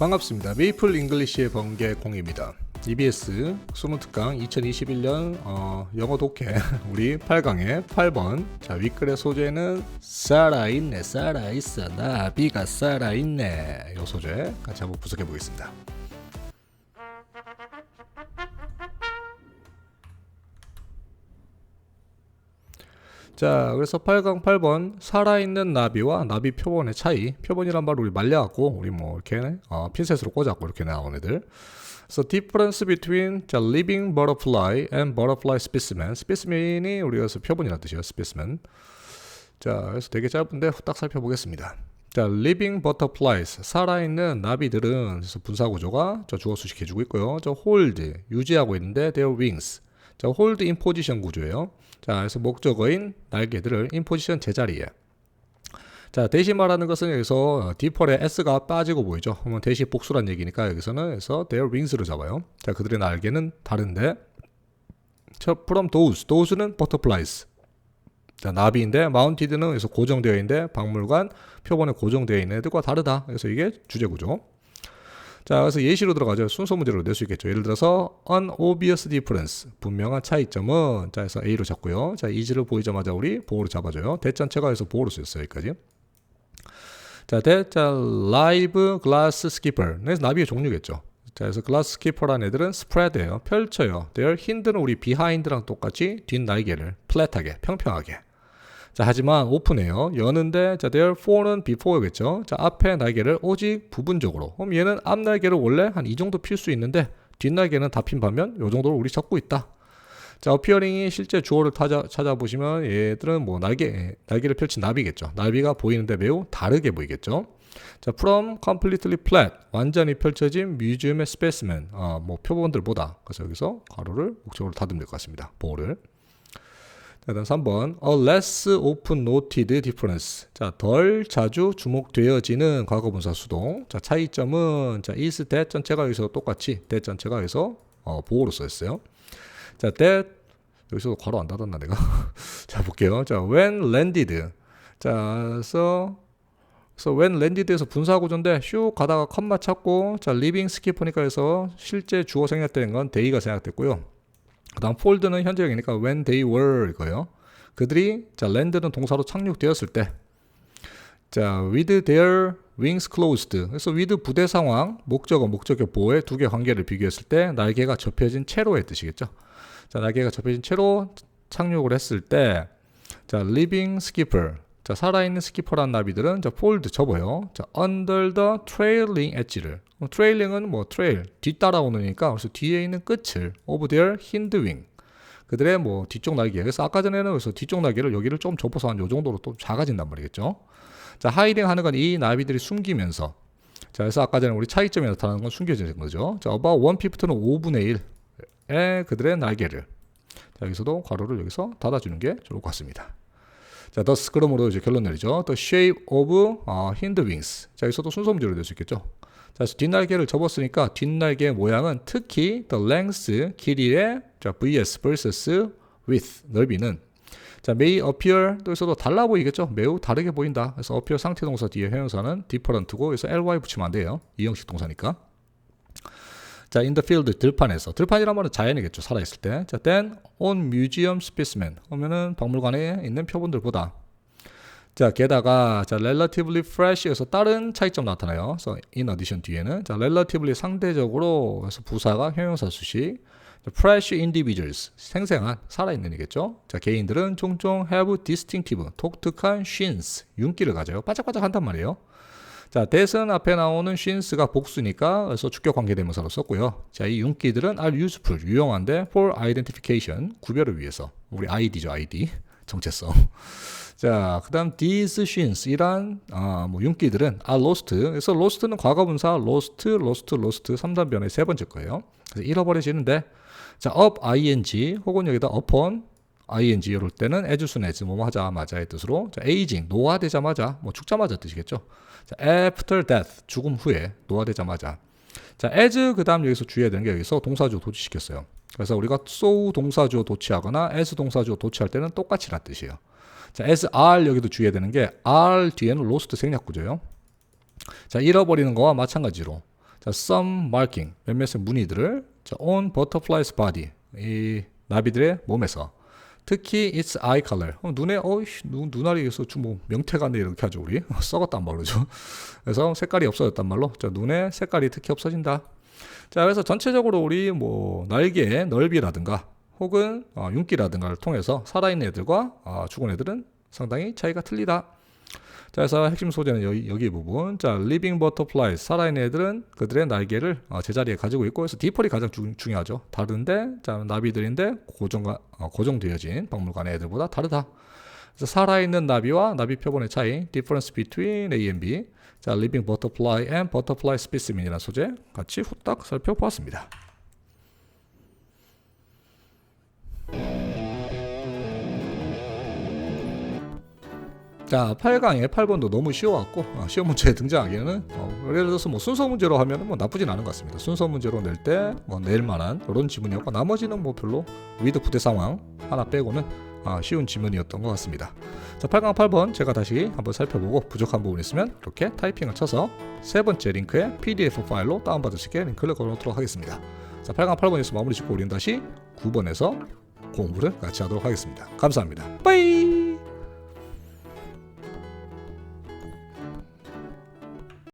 반갑습니다. 메이플 잉글리시의 번개 공입니다. EBS 수능특강 2021년 어, 영어 독해 우리 8강의 8번 자 윗글의 소재는 살아있네 살아있어 나비가 살아있네 요 소재 같이 한번 분석해 보겠습니다. 자, 그래서 8강 8번 살아있는 나비와 나비 표본의 차이. 표본이란 말 우리 말려갖고 우리 뭐 이렇게 어, 핀셋으로 꽂았고 이렇게 나온 애들. So difference between the living butterfly and butterfly specimen. specimen이 우리가 서 표본이라는 뜻이에요. specimen. 자, 그래서 되게 짧은데 후딱 살펴보겠습니다. 자, living butterflies 살아있는 나비들은 그래서 분사 구조가 저 주어 수식 해주고 있고요. 저 hold 유지하고 있는데 their wings. 자, in position 구조예요. 자, 그래서 목적어인 날개들을 position 제자리에. 자, 대신 말하는 것은 여기서 디펄의 s가 빠지고 보이죠. 그러면 대시 복수란 얘기니까 여기서는 그래서 their wings를 잡아요. 자, 그들의 날개는 다른데. 저 from those, those는 butterflies. 자, 나비인데 mounted는 여기서 고정되어 있는데 박물관 표본에 고정되어 있는 애들과 다르다. 그래서 이게 주제 구조. 자, 그래서 예시로 들어가죠. 순서 문제로 낼 수 있겠죠. 예를 들어서 unobvious difference, 분명한 차이점은 자, 그래서 A로 잡고요. 자, is를 보이자마자 우리 보호로 잡아줘요. 대전체가 해서 보호로 쓰였어요. 여기까지. 자, 대, 자, live glass skipper. 그래서 나비의 종류겠죠. 자, 그래서 glass skipper라는 애들은 spread예요. 펼쳐요. their hind는 우리 behind랑 똑같이 뒷날개를 flat하게, 평평하게. 자, 하지만 오픈해요. 여는데 자, therefore는 before겠죠. 자, 앞에 날개를 오직 부분적으로. 그럼 얘는 앞 날개를 원래 한 이 정도 필 수 있는데 뒷 날개는 다 핀 반면 요 정도로 우리 잡고 있다. 자, 어피어링이 실제 주어를 찾아, 찾아보시면 얘들은 뭐 날개, 날개를 펼친 나비겠죠. 나비가 보이는데 매우 다르게 보이겠죠. 자, from completely flat, 완전히 펼쳐진 뮤지엄의 스페스맨, 어, 뭐 표본들보다. 그래서 여기서 가로를 목적으로 닫으면 될 것 같습니다. 보호를. 자, 다음 3번. A less often noted difference. 자, 덜 자주 주목되어지는 과거분사 수동. 자, 차이점은 자, is that 전체가 여기서 똑같이 that 전체가 여기서 어, 보호로 써있어요. 자, that 여기서 괄호 안 닫았나 내가? 자, 볼게요. 자, when landed. 자, 그래서 그래서 when landed에서 분사 구조인데 슉 가다가 컴마 찾고 자, living skipper니까 해서 실제 주어 생략된 건 day가 생략됐고요. 그다음 fold는 현재형이니까 when they were 이거요. 그들이 자 land는 동사로 착륙되었을 때, 자 with their wings closed. 그래서 with 부대 상황, 목적어, 목적어 보호의 두 개 관계를 비교했을 때 날개가 접혀진 채로의 뜻이겠죠. 자 날개가 접혀진 채로 착륙을 했을 때, 자 living skipper. 자 살아있는 스키퍼란 나비들은 자 fold 접어요. 자 under the trailing edge를. 트레일링은 뭐 트레일 뒤따라오느니까 그래서 뒤에 있는 끝을 of their hind wing. 그들의 뭐 뒤쪽 날개. 그래서 아까 전에는 그래서 뒤쪽 날개를 여기를 좀 접어서 한 요 정도로 또 작아진단 말이겠죠. 자 하이딩 하는 건 이 나비들이 숨기면서. 자 그래서 아까 전에 우리 차이점이 나타나는 건 숨겨지는 거죠. 자 about 1 피프트는 5분의 1의 그들의 날개를. 자 여기서도 괄호를 여기서 닫아주는 게 좋을 것 같습니다 자, thus 그러므로 이제 결론 내리죠. The shape of uh, hind wings. 자, 여기서도 순서 문제로 될 수 있겠죠. 자, 뒷날개를 접었으니까 뒷날개의 모양은 특히 the length, 길이의 자, vs versus width, 넓이는 자, may appear 또 여기서도 달라 보이겠죠. 매우 다르게 보인다. 그래서 appear 상태 동사 뒤에 형용사는 different고 그래서 ly 붙이면 안 돼요. 이형식 동사니까. 자, in the field 들판에서 들판이란 말은 자연이겠죠. 살아 있을 때. 자, then on museum specimen 하면은 박물관에 있는 표본들보다 자, 게다가 자, relatively fresh에서 다른 차이점 나타나요. 그래서 in addition 뒤에는 자, relatively 상대적으로 그래서 부사가 형용사 수식 자, fresh individuals 생생한 살아있는 이겠죠. 자, 개인들은 종종 have distinctive 독특한 shins 윤기를 가져요. 바짝바짝 한단 말이에요. 자, 대선 앞에 나오는 shin스가 복수니까 그래서 주격 관계대명사로 썼고요. 자, 이 윤기들은 are useful 유용한데 for identification 구별을 위해서 우리 ID죠 ID 정체성. 자, 그다음 these shins 이란 아, 뭐 윤기들은 are lost. 그래서 lost는 과거분사 lost, lost, lost 3단변의 세 번째 거예요. 그래서 잃어버려지는데 자, up ing 혹은 여기다 upon ing 이럴 때는 as soon as 뭐뭐 하자마자의 뜻으로 자, aging 노화되자마자 뭐 죽자마자 뜻이겠죠. 자, after death 죽음 후에 노화되자마자 자, as 그다음 여기서 주의해야 되는 게 여기서 동사주어 도치시켰어요. 그래서 우리가 so 동사주어 도치하거나 as 동사주어 도치할 때는 똑같이란 뜻이에요. 자, as r 여기도 주의해야 되는 게 r 뒤에는 lost 생략 구조예요. 자, 잃어버리는 거와 마찬가지로 자, some marking 몇몇의 무늬들을 자, on butterfly's body 이 나비들의 몸에서 특히 its eye color 어, 눈에 어이씨 눈 눈알이에서 좀뭐 명태가 네 이렇게 하죠 우리 썩었단 말로죠. 그래서 색깔이 없어졌단 말로 자 눈에 색깔이 특히 없어진다. 자 그래서 전체적으로 우리 뭐 날개의 넓이라든가 혹은 어, 윤기라든가를 통해서 살아있는 애들과 어, 죽은 애들은 상당히 차이가 틀리다. 자, 그래서 핵심 소재는 여기, 여기 부분. 자, living butterflies. 살아있는 애들은 그들의 날개를 어, 제자리에 가지고 있고, 그래서 디폴이 가장 중, 중요하죠. 다른데, 자, 나비들인데 고정, 어, 고정되어진 박물관의 애들보다 다르다. 그래서 살아있는 나비와 나비 표본의 차이, difference between A and B. 자, living butterfly and butterfly specimen이라는 소재 같이 후딱 살펴보았습니다. 자, 8강의 8번도 너무 쉬워갖고 어, 시험 문제에 등장하기에는 어, 예를 들어서 뭐 순서 문제로 하면 뭐 나쁘진 않은 것 같습니다. 순서 문제로 낼 때 뭐 낼 만한 이런 지문이었고 나머지는 뭐 별로 위드 부대 상황 하나 빼고는 아, 쉬운 지문이었던 것 같습니다. 자, 8강 8번 제가 다시 한번 살펴보고 부족한 부분 있으면 이렇게 타이핑을 쳐서 세 번째 링크에 PDF 파일로 다운받을 수 있게 링크를 걸어놓도록 하겠습니다. 자, 8강 8번에서 마무리 짓고 우리는 다시 9번에서 공부를 같이 하도록 하겠습니다. 감사합니다. 빠이!